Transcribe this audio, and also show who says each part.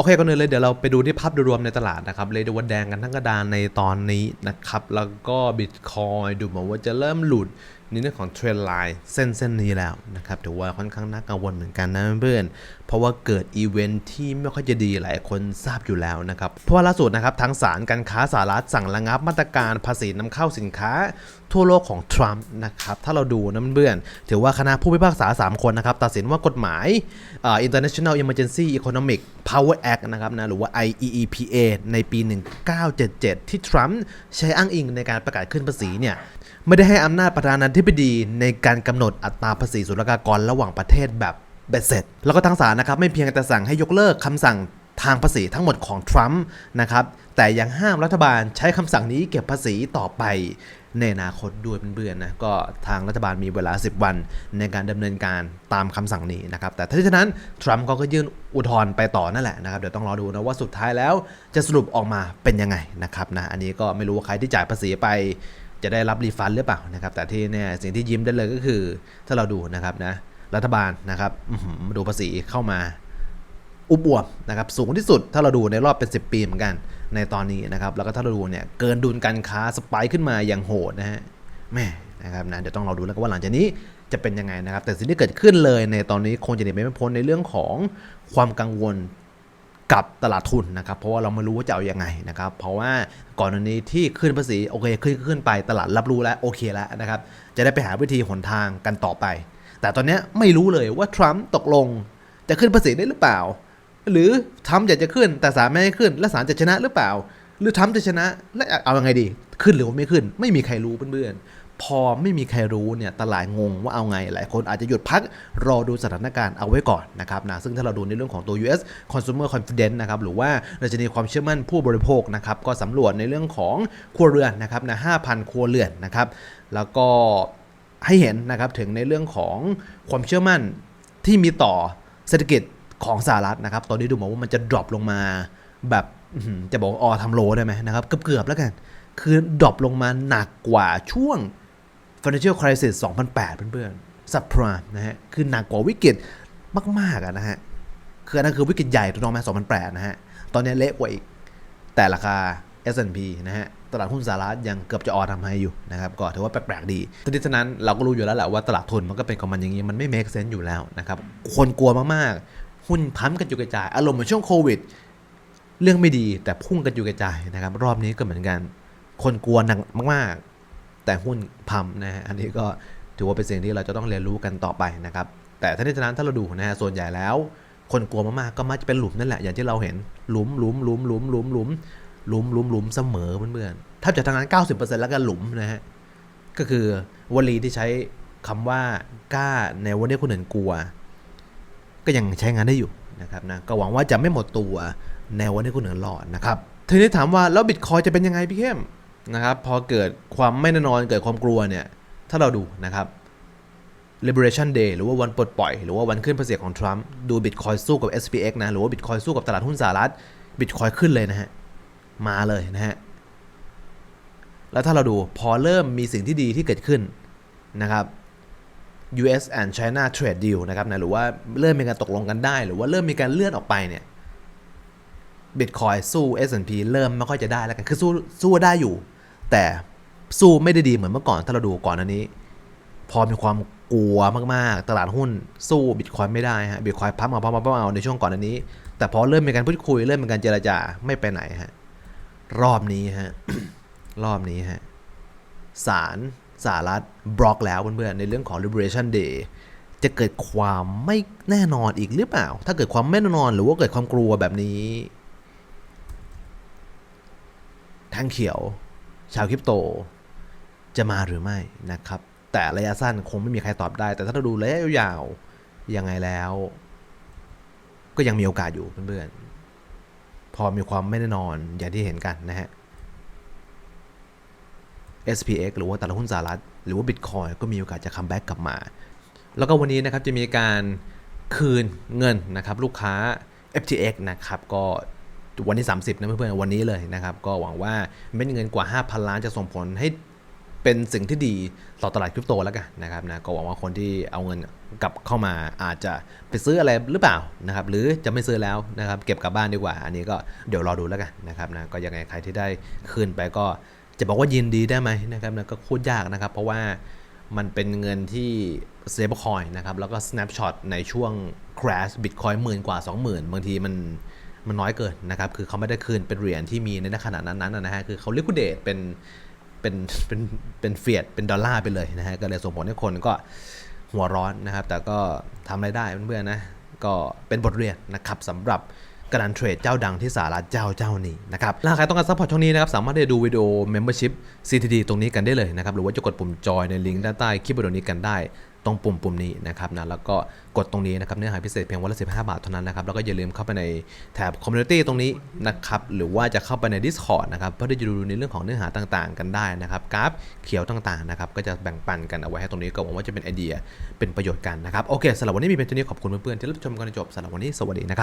Speaker 1: โอเคก่อนอื่นเลยเดี๋ยวเราไปดูที่ภาพโดยรวมในตลาดนะครับเลยดูว่าแดงกันทั้งกระดานในตอนนี้นะครับแล้วก็บิตคอยดูเหมือนว่าจะเริ่มหลุดในเรื่องของเทรนไลน์เส้นเส้นนี้แล้วนะครับถือว่าค่อนข้างน่ากังวลเหมือนกันนะเพื่อนเพราะว่าเกิดอีเวนท์ที่ไม่ค่อยจะดีหลายคนทราบอยู่แล้วนะครับเพราะว่าล่าสุดนะครับทางศาลการค้าสหรัฐสั่งระงับมาตรการภาษีนำเข้าสินค้า ทั่วโลกของทรัมป์นะครับ ถ้าเราดูนะเพื่อนถือว่าคณะผู้พิพากษา 3 คนนะครับ ตัดสินว่ากฎหมาย International Emergency Economic Power Act นะครับนะหรือว่า IEEPA ในปี 1977 ที่ทรัมป์ใช้อ้างอิงในการประกาศขึ้นภาษีเนี่ยไม่ได้ให้อำนาจประธานาธิบดีในการกำหนดอัตราภาษีศุลกากรระหว่างประเทศแบบเบ็ดเสร็จ แล้วก็ทางศาลนะครับไม่เพียงแต่สั่งให้ยกเลิกคำสั่ง ทางภาษีทั้งหมดของทรัมป์นะครับ แต่ยังห้ามรัฐบาลใช้คำสั่งนี้เก็บภาษีต่อไปในอนาคตด้วยเพื่อนๆนะก็ทางรัฐบาลมีเวลา 10 วันในการดำเนินการตามคำสั่งนี้นะครับ แต่ถ้าฉะนั้นทรัมป์ก็ยื่นอุทธรณ์ไปต่อนั่นแหละนะครับ เดี๋ยวต้องรอดูนะว่าสุดท้ายแล้วจะสรุปออกมาเป็นยังไงนะครับนะอันนี้ก็ไม่รู้ว่าใครที่จ่ายภาษีไป จะได้รับรีฟันหรือเปล่านะครับ แต่ที่เนี่ยสิ่งที่ยิ้มได้เลยก็คือถ้าเราดูนะครับนะรัฐบาลนะครับดูภาษีเข้ามา อุบอวบนะครับสูงที่สุดถ้าเราดูในรอบเป็น 10 ปีเหมือนกันในตอนนี้นะครับแล้วก็ถ้าเราดูเนี่ยเกินดุลการค้าสปค์ขึ้นมาอย่างโหดนะฮะแม่นะครับนะเดี๋ยวต้องเราดูแล้วก็ว่าหลังจากนี้จะเป็นยังไงนะครับ แต่สิ่งที่เกิดขึ้นเลยในตอนนี้คงจะหนีไม่พ้นในเรื่องของความกังวลกับตลาดทุนนะครับ เพราะว่าเราไม่รู้ว่าจะเอาอยัางไงนะครับ เพราะว่าก่อนอันนี้ที่ขึ้นภาษีโอเคขึ้นขึ้นไปตลาดรับรู้แล้วโอเคแล้วนะครับ จะได้ไปหาวิธีหนทางกันต่อไป แต่ตอนนี้ไม่รู้เลยว่าทรัมป์ตกลงจะขึ้นภาษีได้หรือเปล่า หรือทรัมอยากจะขึ้น แต่ศาลไม่ให้ขึ้น และศาลจะชนะหรือเปล่า หรือทรัมจะชนะ และเอายังไงดี ขึ้นหรือว่าไม่ขึ้น ไม่มีใครรู้เพื่อนๆพอไม่มีใครรู้เนี่ยตลาดงงว่าเอาไงหลายคนอาจจะหยุดพักรอดูสถานการณ์เอาไว้ก่อนนะครับนะซึ่งถ้าเราดูในเรื่องของตัว US Consumer Confidence นะครับหรือว่าดัชนีความเชื่อมั่นผู้บริโภคนะครับก็สำรวจในเรื่องของครัวเรือนนะครับนะ5,000 ครัวเรือนนะครับแล้วก็ให้เห็นนะครับถึงในเรื่องของความเชื่อมั่นที่มีต่อเศรษฐกิจ ของสหรัฐนะครับ ตอนนี้ดูเหมือนว่ามันจะดรอปลงมา แบบจะบอกว่ออทำโลได้ไหมนะครับ เกือบๆแล้วกัน คือดรอปลงมาหนักกว่าช่วง Financial Crisis 2008 เพื่อนๆ Subprime นะฮะ คือหนักกว่าวิกฤตมากๆนะฮะ คืออันนั้นคือวิกฤตใหญ่ถูกต้องไหม2008 นะฮะ ตอนนี้เละกว่าอีก แต่ราคา S&P นะฮะตลาดหุ้นสหรัฐยังเกือบจะออทำให้อยู่นะครับก็ถือว่าแปลกๆดีทีนี้ฉะนั้นเราก็รู้อยู่แล้วแหละว่าตลาดทุนมันก็เป็นของมันอย่างนี้มันไม่ make sense อยู่แล้วนะครับคนกลัวมากๆ หุ้นพัมกันอยู่กระจาย อารมณ์เหมือนช่วงโควิด เรื่องไม่ดีแต่พุ่งกันอยู่กระจายนะครับ รอบนี้ก็เหมือนกัน คนกลัวหนักมากๆ แต่หุ้นพัมนะฮะอันนี้ก็ถือว่าเป็นสิ่งที่เราจะต้องเรียนรู้กันต่อไปนะครับ แต่ถ้าที่ฉะนั้นถ้าเราดูนะฮะส่วนใหญ่แล้ว คนกลัวมากๆก็มักจะเป็นหลุมนั่นแหละอย่างที่เราเห็นหลุมหลุมหลุมหลุมหลุมหลุมหลุมหลุมหลุมเสมอเพื่อนๆถ้าจะทางนั้น90%แล้วก็หลุมนะฮะก็คือวลีที่ใช้คำว่ากล้าในวันนี้คนอื่นกลัว ก็ยังใช้งานได้อยู่นะครับนะก็หวังว่าจะไม่หมดตัวในวันที่คนอื่นรอดนะครับทีนี้ถามว่าแล้วบิตคอยจะเป็นยังไงพี่เข้มนะครับพอเกิดความไม่แน่นอนเกิดความกลัวเนี่ยถ้าเราดูนะครับ Liberation Day หรือว่าวันปลดปล่อย หรือว่าวันขึ้นภาษีของทรัมป์ดูบิตคอยสู้กับ SPX นะ หรือว่าบิตคอยสู้กับตลาดหุ้นสหรัฐบิตคอยขึ้นเลยนะฮะ มาเลยนะฮะ แล้วถ้าเราดูพอเริ่มมีสิ่งที่ดีที่เกิดขึ้นนะครับ US and China Trade Deal นะครับนะหรือว่าเริ่มมีการตกลงกันได้ หรือว่าเริ่มมีการเลื่อนออกไปเนี่ย Bitcoin สู้ S&P เริ่มไม่ค่อยจะได้แล้วกัน คือสู้สู้ได้อยู่ แต่สู้ไม่ได้ดีเหมือนเมื่อก่อนถ้าเราดูก่อนอันนี้ พอมีความกลัวมากๆ ตลาดหุ้นสู้บิตคอยไม่ได้ฮะบิตคอยพับมาพับมาพับมาในช่วงก่อนอันนี้ แต่พอเริ่มมีการพูดคุยเริ่มมีการเจรจาไม่ไปไหนฮะรอบนี้ฮะรอบนี้ฮะศาล สหรัฐบล็อกแล้วเพื่อนๆในเรื่องของ Liberation Day จะเกิดความไม่แน่นอนอีกหรือเปล่า ถ้าเกิดความไม่แน่นอนหรือว่าเกิดความกลัวแบบนี้ทางเขียว ชาวคริปโต จะมาหรือไม่นะครับ แต่ระยะสั้นคงไม่มีใครตอบได้ แต่ถ้าเราดูระยะยาวยังไงแล้ว ก็ยังมีโอกาสอยู่เพื่อนๆพอมีความไม่แน่นอนอย่างที่เห็นกันนะฮะ SPX หรือว่าตลาดหุ้นสหรัฐ หรือว่า Bitcoin ก็มีโอกาสจะคัมแบ็กกลับมา แล้วก็วันนี้นะครับจะมีการคืนเงินนะครับลูกค้า FTX นะครับก็วันที่ 30 นะเพื่อนๆ วันนี้เลยนะครับ ก็หวังว่าเม็ดเงินกว่า 5,000 ล้านจะส่งผลให้เป็นสิ่งที่ดีต่อตลาดคริปโตแล้วกันนะครับนะก็หวังว่าคนที่เอาเงินกลับเข้ามาอาจจะไปซื้ออะไรหรือเปล่านะครับ หรือจะไม่ซื้อแล้วนะครับ เก็บกลับบ้านดีกว่า อันนี้ก็เดี๋ยวรอดูแล้วกันนะครับนะก็ยังไงใครที่ได้คืนไปก็ จะบอกว่ายินดีได้ไหมนะครับนะก็พูดยากนะครับ เพราะว่ามันเป็นเงินที่ stablecoin นะครับ แล้วก็ snapshot ในช่วง crash bitcoin หมื่นกว่า 20,000 บางทีมันมันน้อยเกินนะครับ คือเขาไม่ได้คืนเป็นเหรียญที่มีในขณะนั้นๆนะฮะ คือเขา liquidate เป็นเป็นเป็นเป็นเฟียดเป็นดอลลาร์ไปเลยนะฮะ ก็เลยส่งผลให้คนก็หัวร้อนนะครับ แต่ก็ทำอะไรได้เพื่อนๆนะ ก็เป็นบทเรียนนะครับสำหรับ การเทรดเจ้าดังที่สหรัฐเจ้าเจ้านี้นะครับถ้าใครต้องการซัพพอร์ตช่องนี้นะครับสามารถที่จะดูวิดีโอ Membership CTD ตรงนี้กันได้เลยนะครับหรือว่าจะกดปุ่มจอยในลิงก์ด้านใต้คลิปวิดีโอนี้กันได้ตรงปุ่มปุ่มนี้นะครับนะแล้วก็กดตรงนี้นะครับเนื้อหาพิเศษเพียงวันละ15บาทเท่านั้นนะครับแล้วก็อย่าลืมเข้าไปในแถบคอมมูนิตี้ตรงนี้นะครับหรือว่าจะเข้าไปใน Discord นะครับเพื่อที่จะดูในเรื่องของเนื้อหาต่างๆ กันได้นะครับกราฟเขียวต่างๆนะครับก็จะแบ่งปันกันเอาไว้ให้ตรงนี้ก็หวังว่าจะเป็นไอเดียเป็นประโยชน์กันนะครับโอเคสำหรับวันนี้มีเป็นตัวนี้ขอบคุณเพื่อนๆที่รับชมกันจนจบสำหรับวันนี้สวัสดีนะครับ